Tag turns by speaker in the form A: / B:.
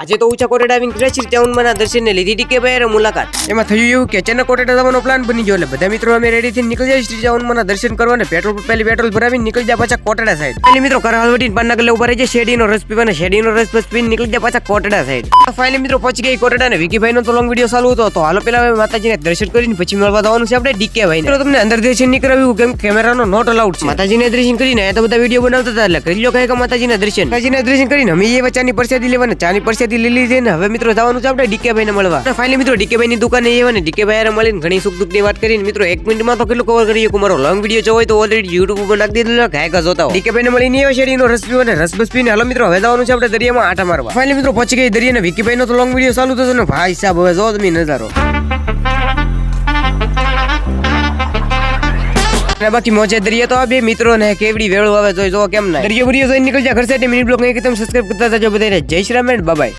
A: આજે તો ઊંચા કોટેડા આવીને કૃષ્ણ ચાઉનમાં દર્શનને લીધી ડીકે ભાઈ મુલાકાત. એમાં થયું એવું કે અચાનક કોટેડા જવાનો પ્લાન બની ગયો, એટલે બધા મિત્રો અમે રેડી થઈને નીકળી જાય શ્રી ચાઉનમાં દર્શન કરવા અને પેટ્રોલ પહેલી પેટ્રોલ ભરાવીને નીકળી જાય પાછા કોટેડા સાઈડ પહેલી મિત્રો કરાલ વટીને પાના ગલ્લે ઊભા રહી જાય શેડીનો રસ પીવાને શેડીનો રસ બસ પીને નીકળી જાય પાછા કોટેડા સાઈડ ફાઇનલી મિત્રો પહોંચી ગઈ કોટેડા ને વિકી ભાઈનો તો લોંગ વીડિયો ચાલુ હતો, તો હાલો પેલા માતાજીને દર્શન કરીને પછી મળવા જવાનું છે આપણે ડીકે ભાઈ મિત્રો તમને અંદર દર્શન નહીં કેમ કેમેરાનો નોટ અલાઉડ છે. માતાજીને દર્શન કરીને તો બધા વીડિયો બનાવતા હતા, એટલે કરી લો કઈ માતાજીના દર્શન. માતાજીના દર્શન કરીને અમે એ ચાની પરસાદી લેવાના, ચાની પરસાદી લઈ લીધી ને હવે મિત્રો જવાનું છે આપણે ડીકે ભાઈને મળવા ફાઇનલી મિત્રો ડીકે ભાઈની દુકાને એવા ને ડીકે ભાઈ મળીને ઘણી સુખ દુઃખની વાત કરીને મિત્રો એક મિનિટમાં તો કેટલું કવર કરી શકું મારો લોંગ વિડીયો જોવો હોય તો ઓલરેડી યુટ્યુબ ઉપર નાખી દીધેલો ગાયકા જોતા હો ડીકે ભાઈને મળીને એવા શેરીનો રસ પીવો ને રસ બસ પીને હાલો મિત્રો હવે જવાનું છે આપણે દરિયામાં આટા મારવા ફાઇનલી મિત્રો પહોંચી ગઈ દરિયાને વિકી ભાઈનો તો લોંગ વિડીયો ચાલુ થતો ને ભાઈ સાહેબ હવે જો તમે નજારો અને બાકી મોજે દરિયા તો આ બે મિત્રો ને કેવડી વેળો આવે તો જો કેમ ના દરિયો બરિયો જોઈને નીકળી જાય ઘર સાથે મિનિટ બ્લોગ નહીં કે તમે સબસ્ક્રાઇબ કરતા જજો બધાને જય શ્રી રામ બાય